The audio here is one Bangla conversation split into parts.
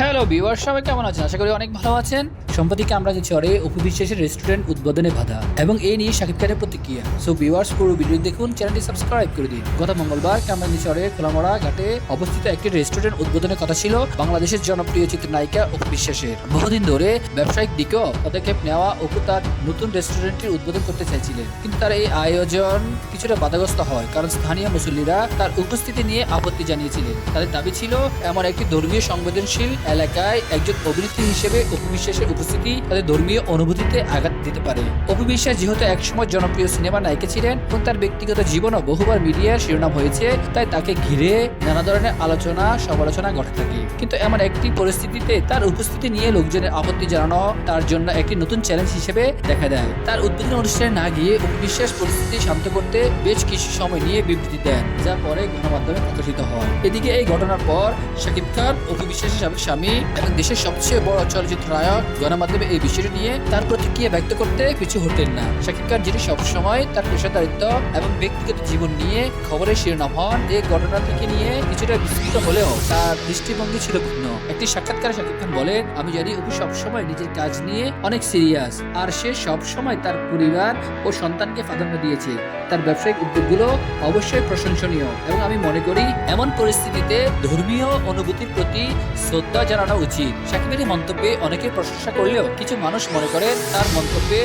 হ্যালো ভিউয়ার সবাই কেমন আছেন? আশা করি অনেক ভালো আছেন। সম্প্রতি আমরা যে চরে উপবিশ্বাসের রেস্টুরেন্ট উদ্বোধনে বাধা এবং এই নিয়ে শাকিব খানের প্রতিক্রিয়া। সো ভিউয়ার্স পুরো ভিডিও দেখুন চ্যানেলটি সাবস্ক্রাইব করে দিন। গত মঙ্গলবার কামরাঙ্গি চরে খোলামোড়া ঘাটে অবস্থিত একটি রেস্টুরেন্ট উদ্বোধনের কথা ছিল বাংলাদেশের জনপ্রিয় চিত্রনায়িকা উপবিশ্বাসের বহুদিন ধরে ব্যবসায়িক দিকেও পদক্ষেপ নেওয়া অপু তার নতুন রেস্টুরেন্টটির উদ্বোধন করতে চাইছিলেন। কিন্তু তার এই আয়োজন কিছুটা বাধাগ্রস্ত হয়, কারণ স্থানীয় মুসল্লিরা তার উপস্থিতি নিয়ে আপত্তি জানিয়েছিলেন। তাদের দাবি ছিল, এমন একটি ধর্মীয় সংবেদনশীল এলাকায় একজন অভিনেত্রী হিসেবে অপবিশ্বাসের উপস্থিতি তাদের ধর্মীয় অনুভূতিতে আঘাত দিতে পারে। অপবিশ্বাস যেহেতু একসময় জনপ্রিয় সিনেমা নায়িকা ছিলেন এবং তার ব্যক্তিগত জীবনও বহুবার মিডিয়ার শিরোনাম হয়েছে, তাই তাকে ঘিরে নানা ধরনের আলোচনা, সমালোচনা ঘটে থাকে। কিন্তু এমন একটি পরিস্থিতিতে তার উপস্থিতি নিয়ে লোকজনের আপত্তি জানানো তার জন্য একটি নতুন চ্যালেঞ্জ হিসেবে দেখা দেয়। তার উদ্বোধনী অনুষ্ঠানে না গিয়ে উপবিশ্বাস পরিস্থিতি শান্ত করতে বেশ কিছু সময় নিয়ে বিবৃতি দেন, যা পরে গণমাধ্যমে প্রকাশিত হয়। এদিকে এই ঘটনার পর শাকিব খান অপবিশ্বাসের সাবেক এবং দেশের সবচেয়ে বড় চলচ্চিত্র নায়ক, গণমাধ্যমে এই বিষয়টি নিয়ে তার প্রতিক্রিয়া ব্যক্ত করতে কিছু হতেন না। শাকিব খান, যিনি সবসময় তার পেশাদারিত্ব এবং ব্যক্তিগত জীবন নিয়ে খবরের শিরোনাম হন এই ঘটনা থেকে নিয়ে কিছুটা বিস্তৃত হলেও তার দৃষ্টিভঙ্গি ছিল ভিন্ন। একটি সাক্ষাৎকারে শাকিব খান বলেন, আমি জানি অপু সবসময় নিজের কাজ নিয়ে অনেক সিরিয়াস আর সে সবসময় তার পরিবার ও সন্তানকে প্রাধান্য দিয়েছে। তার ব্যবসায়িক উদ্যোগগুলো অবশ্যই প্রশংসনীয় এবং আমি মনে করি, এমন পরিস্থিতিতে ধর্মীয় অনুভূতির প্রতি শ্রদ্ধা জানানো উচিত। সাকিবের এই মন্তব্যে অনেকে প্রশংসা করলেও কিছু মানুষ মনে করেন তার মন্তব্যে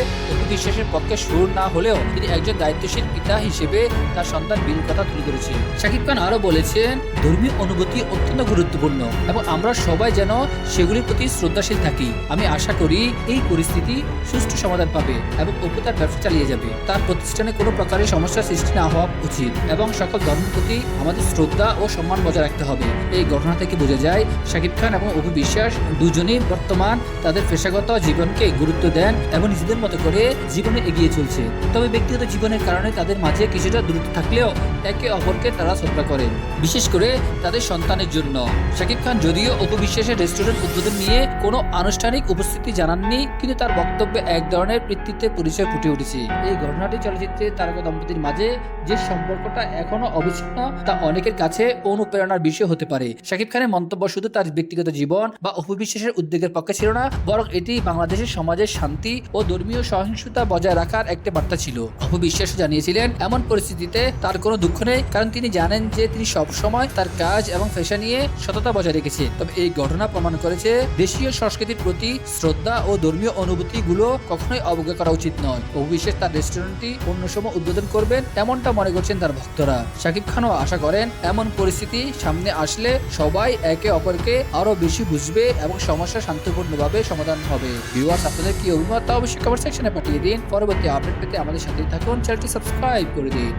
বিশ্বাসের পক্ষে সুর না হলেও তিনি একজন দায়িত্বশীল পিতা হিসেবে তার সন্তান বিল কথা তুলে ধরেছেন। শাকিব খান আরও বলেছেন, ধর্মীয় অনুভূতি অত্যন্ত গুরুত্বপূর্ণ এবং আমরা সবাই যেন সেগুলির প্রতি শ্রদ্ধাশীল থাকি। আমি আশা করি এই পরিস্থিতি সুষ্ঠু সমাধান পাবে এবং অপু ব্যবসা চালিয়ে যাবে। তার প্রতিষ্ঠানে কোনো প্রকারের সমস্যা সৃষ্টি না হওয়া উচিত এবং সকল ধর্মের প্রতি আমাদের শ্রদ্ধা ও সম্মান বজায় রাখতে হবে। এই ঘটনা থেকে বোঝা যায়, শাকিব খান অপু বিশ্বাস দুজনেই বর্তমান তাদের পেশাগত জীবনকে গুরুত্ব দেন এবং নিজেদের মতো করে জীবনে এগিয়ে চলছে। তবে ব্যক্তিগত জীবনের কারণে তাদের মাঝে কিছুটা দূরত্ব থাকলেও একে অপরকে তারা শ্রদ্ধা করেন, বিশেষ করে তাদের সন্তানের জন্য। শাকিব খান যদিও অপু বিশ্বাসের রেস্টুরেন্ট উদ্বোধন নিয়ে কোনো আনুষ্ঠানিক উপস্থিতি জানাননি, কিন্তু তার বক্তব্যে এক ধরনের কৃতিত্বের পরিচয় ফুটে উঠেছে। এই ঘটনাটি চলচ্চিত্রে তারকা দম্পতির মাঝে যে সম্পর্কটা এখনও অবিচ্ছিন্ন, তা অনেকের কাছে অনুপ্রেরণার বিষয় হতে পারে। শাকিব খানের মন্তব্য শুধু তার ব্যক্তিগত জীবন বা অপবিশ্বাসের উদ্যোগের পক্ষে ছিল না, বরং এটি বাংলাদেশের সমাজের শান্তি ও ধর্মীয় সহিংসতা বজায় রাখার একটা বার্তা ছিল। অপবিশ্বাস জানিয়েছিলেন, এমন পরিস্থিতিতে তার কোনো দুঃখ নেই, কারণ তিনি জানেন যে তিনি সব সময় তার কাজ এবং পেশা নিয়ে সততা বজায় রেখেছে। তবে এই ঘটনা প্রমাণ করেছে দেশীয় সংস্কৃতির প্রতি শ্রদ্ধা ও ধর্মীয় অনুভূতিগুলো কখনোই অবজ্ঞা করা উচিত নয়। অবিশ্বাস তার রেস্টুরেন্টটি অন্য সময় উদ্বোধন করবেন, এমনটা মনে করছেন তার ভক্তরা। শাকিব খানও আশা করেন, এমন পরিস্থিতি সামনে আসলে সবাই একে অপরকে আরও বেশি বুঝবে এবং সমস্যা শান্তিপূর্ণভাবে সমাধান হবে। ভিউয়ার্স আপনাদের কি অভিমত অবশ্যই কমেন্ট সেকশনে পাঠিয়ে দিন। পরবর্তী আপডেট পেতে আমাদের সাথেই থাকুন। চ্যানেলটি সাবস্ক্রাইব করে দিন।